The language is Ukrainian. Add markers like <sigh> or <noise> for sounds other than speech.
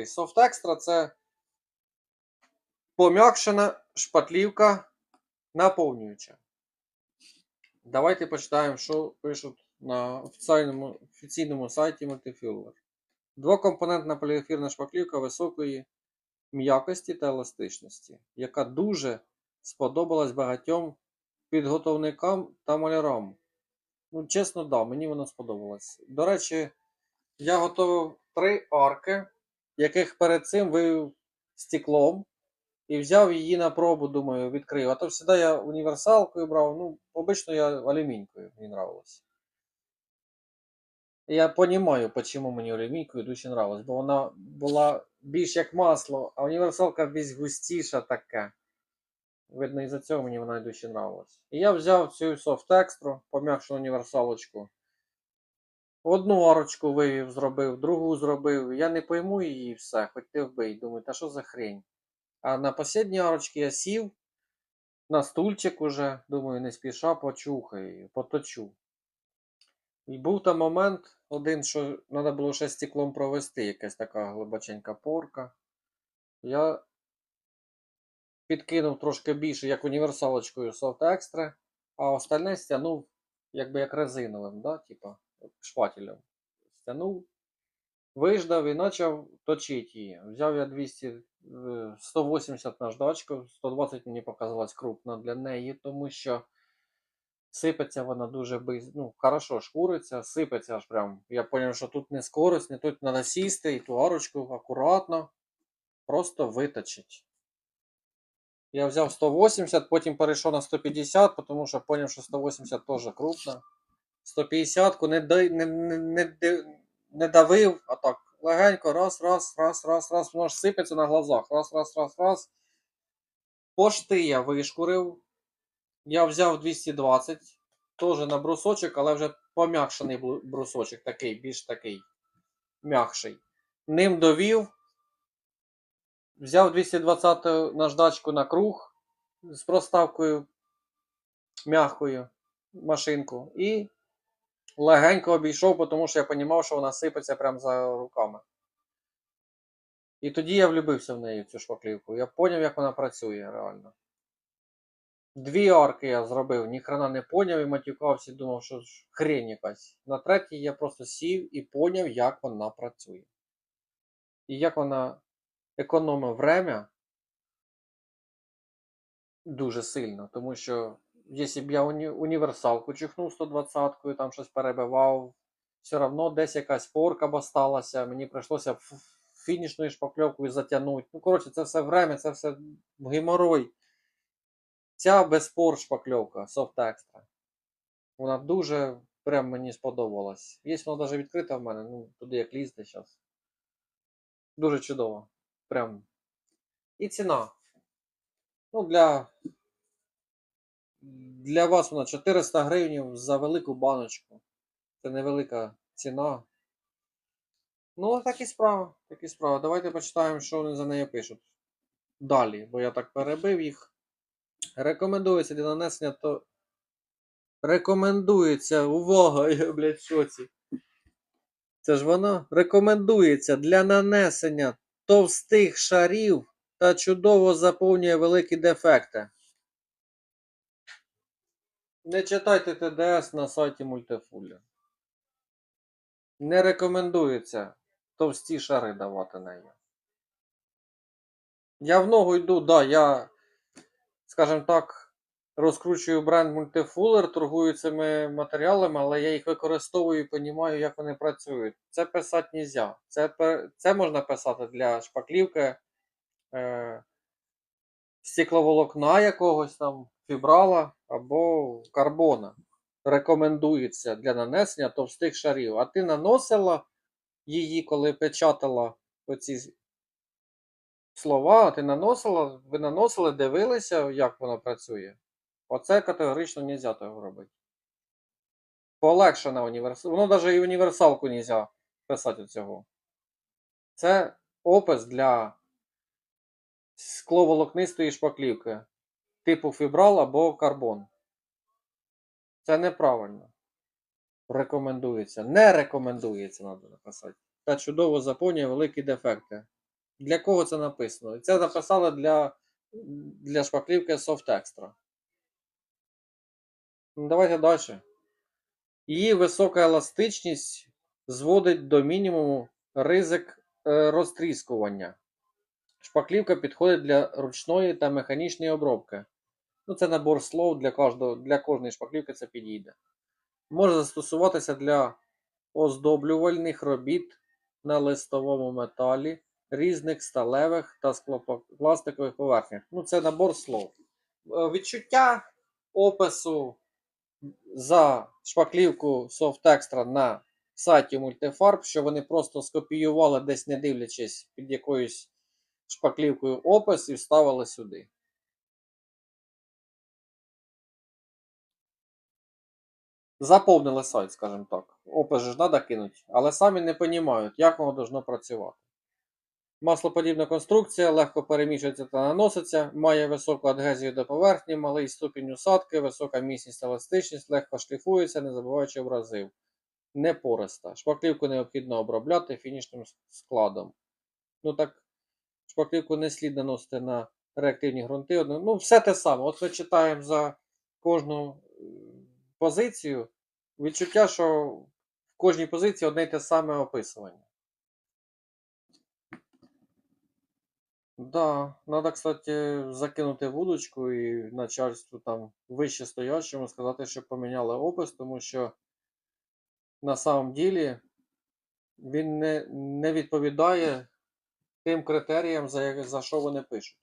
Soft Extra це пом'якшена шпатлівка наповнююча. Давайте почитаємо, що пишуть на офіційному, офіційному сайті Multifuel. Двокомпонентна поліефірна шпаклівка високої м'якості та еластичності, яка дуже сподобалась багатьом підготовникам та малярам. Ну, чесно, да, мені вона сподобалась. До речі, я готував три арки, яких перед цим вивів стеклом і взяв її на пробу, думаю, відкрив. А то завжди я універсалкою брав, ну, обично я алюмінькою, мені нравилось. Я розумію, чому мені алюмінькою дуже нравилось, бо вона була більш як масло, а універсалка більш густіша така. Видно, із-за цього мені вона дуже нравилась. І я взяв цю Extra, пом'якшену універсалочку. Одну арочку вивів, зробив, другу зробив. Я не пойму її все, хоч ти вбий. Думаю, та що за хрень? А на останній арочці я сів на стульчик уже, думаю, не спіша почухаю поточу. І був там момент один, що треба було ще стеклом провести, якась така глибоченька порка. Я підкинув трошки більше, як універсалочкою Soft Extra, а остальне стягнув якби як резиновим, да? типа шпателем. Стягнув, виждав і почав точити її. Взяв я 200, е, 180 наждачку, 120 мені показалось крупно для неї, тому що сипеться вона дуже без, ну, хорошо шкуриться, сипеться аж прям. Я зрозумів, що тут не скорость, не тут треба сісти і ту арочку акуратно просто виточить. Я взяв 180, потім перейшов на 150, тому що зрозумів, що 180 теж крупно. 150 не, не, не, не, не давив, а так легенько, раз, раз, раз, раз, раз, воно ж сипеться на глазах. Раз, раз, раз, раз. Пошти я вишкурив. Я взяв 220, теж на брусочок, але вже пом'якшений брусочок, такий, більш такий м'якший. Ним довів. Взяв 220 наждачку на круг з проставкою м'якою машинку і легенько обійшов, тому що я розумів, що вона сипеться прямо за руками. І тоді я влюбився в неї, в цю шпаклівку. Я зрозумів, як вона працює реально. Дві арки я зробив, ніхрена не поняв і матюкався, думав, що хрень якась. На третій я просто сів і поняв, як вона працює. І як вона економить время дуже сильно, тому що якщо б я уні- універсалку чихнув 120-кою, там щось перебивав, все одно десь якась порка б осталася, мені прийшлося фінішною шпакльовкою затягнути. Ну, коротше, це все время, це все геморой. Ця без пор шпакльовка Soft Extra. Вона дуже прям мені сподобалась. Є вона навіть відкрита в мене, ну туди як лізти зараз. Дуже чудово. Прям. І ціна. Ну, для. Для вас вона 400 гривень за велику баночку. Це невелика ціна. Ну, так і справа. Так і справа. Давайте почитаємо, що вони за неї пишуть. Далі, бо я так перебив їх. Рекомендується для нанесення то. Рекомендується. Увага! <laughs> Я, блядь, в шоці. Це ж воно рекомендується для нанесення товстих шарів та чудово заповнює великі дефекти. Не читайте ТДС на сайті Multifulia. Не рекомендується товсті шари давати неї. Я в ногу йду, да, я, скажімо так, розкручую бренд Multifuller, торгую цими матеріалами, але я їх використовую і розумію, як вони працюють. Це писати не можна. Це, це можна писати для шпаклівки е, стекловолокна якогось там, фібрала або карбона. Рекомендується для нанесення товстих шарів. А ти наносила її, коли печатала оці слова, ти наносила, ви наносили, дивилися, як воно працює. Оце категорично не можна того робити. Полегшена універсал. Воно навіть і універсалку не можна писати цього. Це опис для скловолокнистої шпаклівки типу фібрал або карбон. Це неправильно. Рекомендується. Не рекомендується, треба написати. Та чудово заповнює великі дефекти. Для кого це написано? Це написали для, для шпаклівки Soft Extra. Ну, Давайте далі. Її висока еластичність зводить до мінімуму ризик е, розтріскування. Шпаклівка підходить для ручної та механічної обробки. Ну, це набор слов для, кожного, для кожної шпаклівки це підійде. Може застосуватися для оздоблювальних робіт на листовому металі, різних сталевих та склопластикових поверхнях. Ну, це набор слов. Е, Відчуття опису за шпаклівку Extra на сайті Multifarb, що вони просто скопіювали десь не дивлячись під якоюсь шпаклівкою опис і вставили сюди. Заповнили сайт, скажімо так. Опис ж треба кинути, але самі не розуміють, як воно должно працювати. Маслоподібна конструкція легко переміщується та наноситься, має високу адгезію до поверхні, малий ступінь усадки, висока міцність еластичність, легко шліфується, не забуваючи абразив. Не пориста. Шпаклівку необхідно обробляти фінішним складом. Ну так, шпаклівку не слід наносити на реактивні ґрунти. Ну, все те саме. От ми читаємо за кожну позицію. Відчуття, що в кожній позиції одне й те саме описування. Да, надо, кстати, закинути вудочку і начальству там вище стоячому сказати, щоб поміняли опис, тому що на самом ділі він не, не відповідає тим критеріям, за, за що вони пишуть.